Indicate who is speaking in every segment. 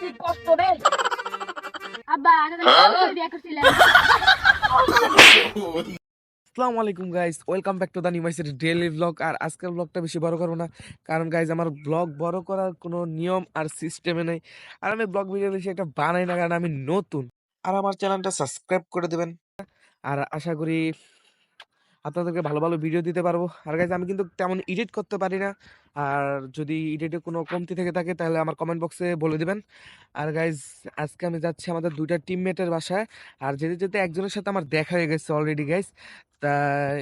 Speaker 1: কি কষ্ট রে? আব্বা বিয়ে
Speaker 2: আসসালামু আলাইকুম guys welcome back to the new মাইসের daily blog আর আজকের ব্লগটা বেশি বড় করব না কারণ গাইজ আমার ব্লগ বড় করার কোনো নিয়ম আর সিস্টেমে নেই। আর আমি ব্লগ ভিডিও বেশি একটা বানাই না কারণ আমি নতুন। আর আমার চ্যানেলটা সাবস্ক্রাইব করে দেবেন। আর আশা করি আপনাদেরকে ভালো ভালো ভিডিও দিতে পারব। আর গাইজ আমি কিন্তু তেমন এডিট করতে পারি না। আর যদি এডিটে কোনো কমতি থেকে থাকে তাহলে আমার কমেন্ট বক্সে বলে দিবেন। আর গাইজ আজকে আমি যাচ্ছি আমাদের দুইটা টিমমেটের বাসায়। আর যেতে যেতে একজনের সাথে আমার দেখা হয়ে গেছে অলরেডি গাইজ তাই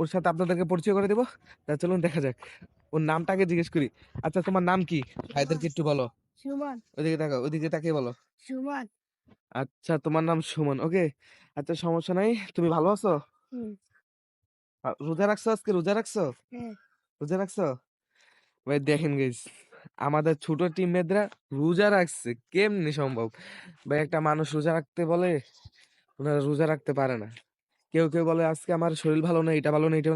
Speaker 2: ওর সাথে আপনাদেরকে পরিচয় করে দেবো। তা চলুন দেখা যাক। ওর নামটাকে জিজ্ঞেস করি। আচ্ছা তোমার নাম কি? ভাইদেরকে একটু বলো।
Speaker 1: সুমন।
Speaker 2: ওইদিকে তাকাও ওইদিকে তাকিয়ে বলো।
Speaker 1: সুমন।
Speaker 2: আচ্ছা তোমার নাম সুমন। ওকে আচ্ছা সমস্যা নাই। তুমি ভালো আছো? রোজা রাখছো আজকে? রোজা রাখছো?
Speaker 1: হ্যাঁ।
Speaker 2: রোজা রাখছো? ভাই দেখেন গেছ আমাদের ছোট টিম টিমমেটরা রোজা রাখছে। কেমনি সম্ভব? ভাই একটা মানুষ রোজা রাখতে বলে ওনারা রোজা রাখতে পারে না। কেউ কেউ বলে আজকে আমার শরীর ভালো নেই এটা ভালো নেই এটা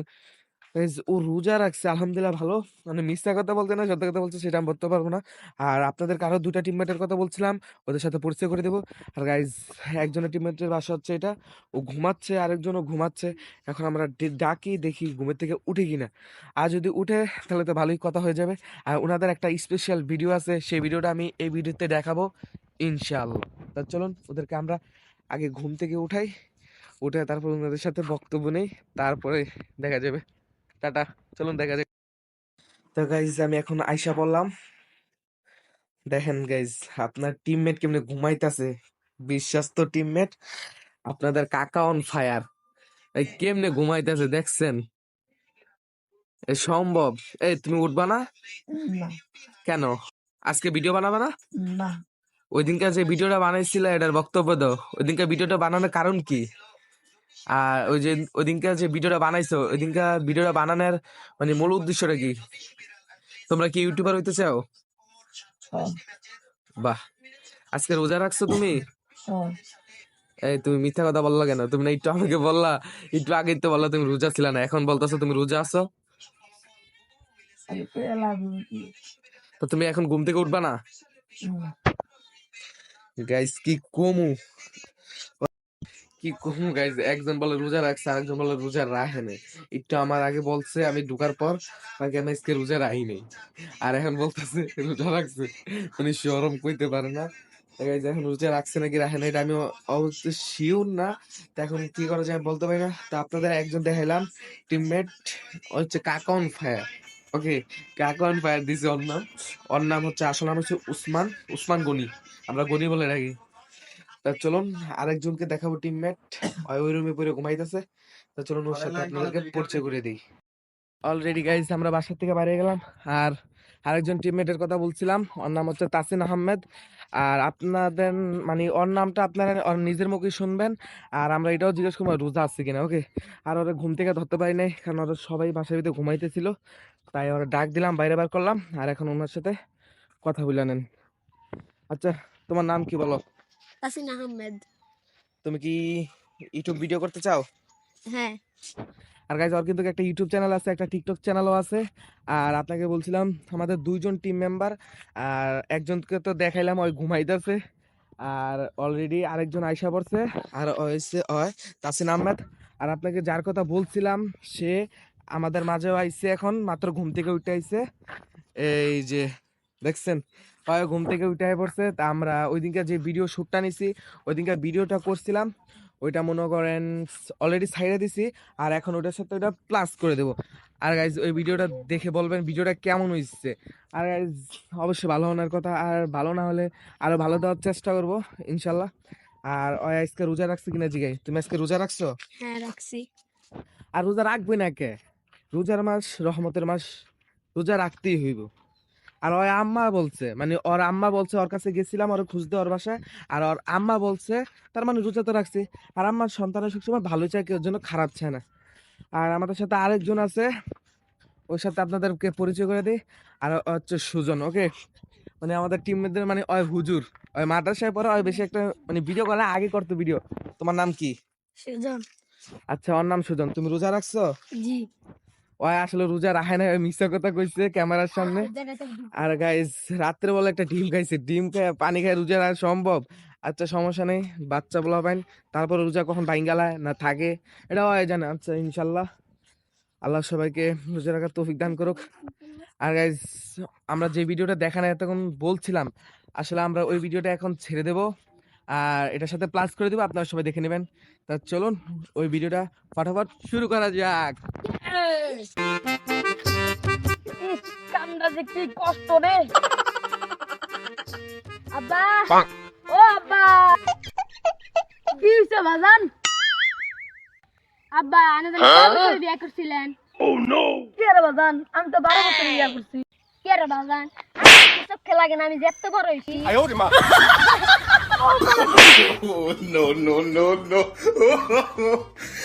Speaker 2: ও রোজা রাখছে, আলহামদুলিল্লাহ ভালো। মানে মিথ্যা কথা বলতে না, সত্য কথা বলছে সেটা আমি বলতে পারব না। আর আপনাদের কারও দুটা টিমমেটের কথা বলছিলাম, ওদের সাথে পরিচয় করে দেবো। আর গাইজ একজনের টিমমেটের বাসা হচ্ছে এটা। ও ঘুমাচ্ছে আরেকজনও ঘুমাচ্ছে। এখন আমরা ডাকি, দেখি ঘুমের থেকে উঠে কিনা। আর যদি উঠে, তাহলে তো ভালোই কথা হয়ে যাবে। আর ওনাদের একটা স্পেশাল ভিডিও আছে, সেই ভিডিওটা আমি এই ভিডিওতে দেখাবো, ইনশাআল্লাহ। তা চলুন, ওদেরকে আমরা আগে ঘুম থেকে উঠাই। উঠে তারপর ওনাদের সাথে বক্তব্য নেই, তারপরে দেখা যাবে। টাটা চলুন দেখা যাক। তো গাইজ আমি এখন আইসা পড়লাম। দেখেন গাইজ আপনার টিমমেট কেমনে ঘুমাইতাছে? বিশ্বাস্ত টিমমেট আপনাদের কাকা অন ফায়ার এই কেমনে ঘুমাইতেছে দেখছেন? এ সম্ভব। এই তুমি উঠবা না?
Speaker 1: না।
Speaker 2: কেন? আজকে ভিডিও বানাবে না?
Speaker 1: না।
Speaker 2: ওই দিনকার যে ভিডিওটা বানাইছিলে এটার বক্তব্য দাও। ওই দিনকার ভিডিওটা বানানোর কারণ কি? আর ওই যে ওই দিনকার যে ভিডিওটা বানাইছো ওই দিনকার ভিডিওটা বানানোর মানে মূল উদ্দেশ্যটা কি? তোমরা কি ইউটিউবার হইতে চাও?
Speaker 1: হ্যাঁ।
Speaker 2: বাহ। আজকে রোজা রাখছো তুমি?
Speaker 1: হ্যাঁ।
Speaker 2: এই তুমি মিথ্যা কথা বললা কেন? তুমি না একটু আমাকে বললা একটু আগে তো বললা তুমি রোজা ছিল না এখন বলতেছো তুমি রোজা আছো? তো তুমি এখন ঘুম থেকে উঠবা না? গাইস কি কমু? কি কমু গাইস একজন বলে রোজা রাখছে, আরেকজন বলে রোজা রাখে নাই। একটু আমার আগে বলছে, আমি ঢুকার পর তাকে আমি আজকে রোজা রাখি নাই। আর এখন বলতেছে, রোজা রাখছে। মানে শরম কইতে পারে না। গাইস এখন রোজা রাখছে নাকি রাখে নাই, এটা আমি অবশ্য শিওর না। এখন কি করা যায় বলতে পারি না। আপনাদের একজন দেখাইলাম টিমমেট হচ্ছে কাকন ফায়ার ওকে কাকন ফায়ার দিছে ওর নাম। ওর নাম হচ্ছে, আসল নাম হচ্ছে উসমান উসমান গনি। আমরা গনি বলে রাখি তা চলুন আরেকজনকে দেখাবো টিমমেট ওই রুমে পড়ে ঘুমাইতেছে। তা চলুন ওর সাথে আপনাদেরকে পরিচয় করে দিই। অলরেডি গাইজ আমরা বাসা থেকে বাইরে গেলাম। আর আরেকজন টিমমেটের কথা বলছিলাম। ওর নাম হচ্ছে তাসিন আহমেদ। আর আপনাদের মানে ওর নামটা আপনারা ওর নিজের মুখে শুনবেন। আর আমরা এটাও জিজ্ঞেস করব রোজা আছে কিনা? ওকে আর ওরা ঘুম থেকে ধরতে পারি নাই কারণ ওরা সবাই বাসার ভিতরে ঘুমাইতেছিল। তাই ওরা ডাক দিলাম বাইরে বার করলাম। আর এখন ওনার সাথে কথা বলে নেন। আচ্ছা তোমার নাম কি বলো?
Speaker 1: তাসিন আহমেদ।
Speaker 2: তুমি কি ইউটিউব ভিডিও করতে চাও?
Speaker 1: হ্যাঁ।
Speaker 2: আর গাইজ ওর কিন্তু একটা ইউটিউব চ্যানেল আছে একটা টিকটক চ্যানেলও আছে। আর আপনাকে বলছিলাম আমাদের দুইজন টিম মেম্বার আর একজনকে তো দেখাইলাম ওই ঘুমাইতেছে। আর অলরেডি আরেকজন আইসা পড়ছে আর হয়েছে ওই তাসিন আহমেদ। আর আপনাকে যার কথা বলছিলাম সে আমাদের মাঝেও আইছে এখন মাত্র ঘুম থেকে উঠে আইছে। এই যে দেখছেন? হয় ঘুম থেকে উঠে পড়ছে। তা আমরা ওই দিনকার যে ভিডিও শ্যুটটা নিছি ওই দিনকার ভিডিওটা করছিলাম। ওইটা মনে করেন অলরেডি সাইডে দিছি আর এখন ওটার সাথে ওটা প্লাস করে দেবো। আর গাইজ ওই ভিডিওটা দেখে বলবেন ভিডিওটা কেমন হয়েছে আর গাইজ অবশ্যই ভালো হওয়ার কথা আর ভালো না হলে আরও ভালো দেওয়ার চেষ্টা করব ইনশাল্লাহ। আর ওই আজকে রোজা রাখছে কিনা জিগাই? তুমি আজকে রোজা রাখছো?
Speaker 1: হ্যাঁ রাখছি।
Speaker 2: আর রোজা রাখবে না কে? রোজার মাস রহমতের মাস রোজা রাখতেই হইব। আর ওর আম্মা বলছে মানে ওর আম্মা বলছে ওর কাছে গেছিলাম ওর খুঁজতে ওর বাসায়। আর ওর আম্মা বলছে তার মানে রোজা তো রাখছি। আর আম্মার সন্তানের সবসময় ভালো চায় কেউ জন্য খারাপ চায় না। আর আমাদের সাথে আরেকজন আছে ওর সাথে আপনাদেরকে পরিচয় করে দিই। আর হচ্ছে সুজন ওকে? মানে আমাদের টিমমেটদের মানে ওই হুজুর ওই মাদ্রাসায় পরে ওই বেশি একটা মানে ভিডিও করে আগে করতো ভিডিও তোমার নাম কি?
Speaker 1: সুজন।
Speaker 2: আচ্ছা ওর নাম সুজন। তুমি রোজা রাখছো?
Speaker 1: জি।
Speaker 2: ওই আসলে রোজা রাখে না মিথ্যা কথা কইছে ক্যামেরার সামনে। আর গাইস রাত্রে বলে একটা ডিম খাইছে ডিম খায় পানি খায় রোজা রাখা সম্ভব? আচ্ছা সমস্যা নেই বাচ্চা বলা পাইন তারপর রোজা কখন বাইঙ্গালায় না থাকে? এটা হয় জানে আচ্ছা ইনশাল্লাহ। আল্লাহ সবাইকে রোজা রাখার তৌফিক দান করুক। আর গাইস আমরা যে ভিডিওটা দেখানো এতক্ষণ বলছিলাম আসলে আমরা ওই ভিডিওটা এখন ছেড়ে দেব। আর এটার সাথে প্লাস করে দেবো আপনারা সবাই দেখে নেবেন। তা চলুন ওই ভিডিওটা ফটাফট শুরু করা যাক।
Speaker 1: কামটা যে কি কষ্ট রে। আব্বা ও আব্বা। কি হইছে বাজান? আব্বা আনে কত বছর বিয়া করছিলেন?
Speaker 3: কি রে বাজান? আমি তো বারো বছর বিয়া করছি।
Speaker 1: কে রে বাজান? চোখে লাগে না আমি যেতে বড় হইছি
Speaker 4: Oh, no, no, no, no.